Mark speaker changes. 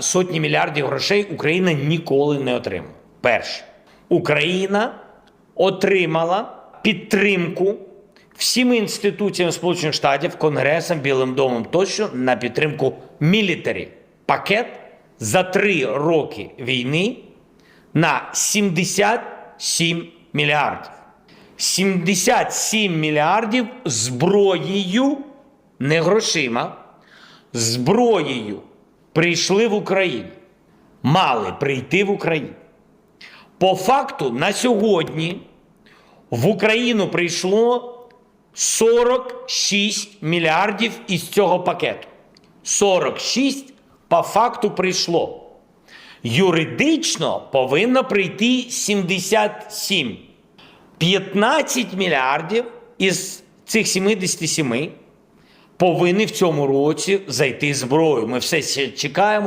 Speaker 1: Сотні мільярдів грошей Україна ніколи не отримала. Перше, Україна отримала підтримку всіми інституціями Сполучених Штатів, Конгресом, Білим домом тощо на підтримку мілітарі. Пакет за три роки війни на 77 мільярдів. 77 мільярдів зброєю, не грошима, зброєю прийшли в Україну. Мали прийти в Україну. По факту на сьогодні в Україну прийшло 46 мільярдів із цього пакету. 46 по факту прийшло. Юридично повинно прийти 77. 15 мільярдів із цих 77 повинні в цьому році зайти зброю. Ми все чекаємо.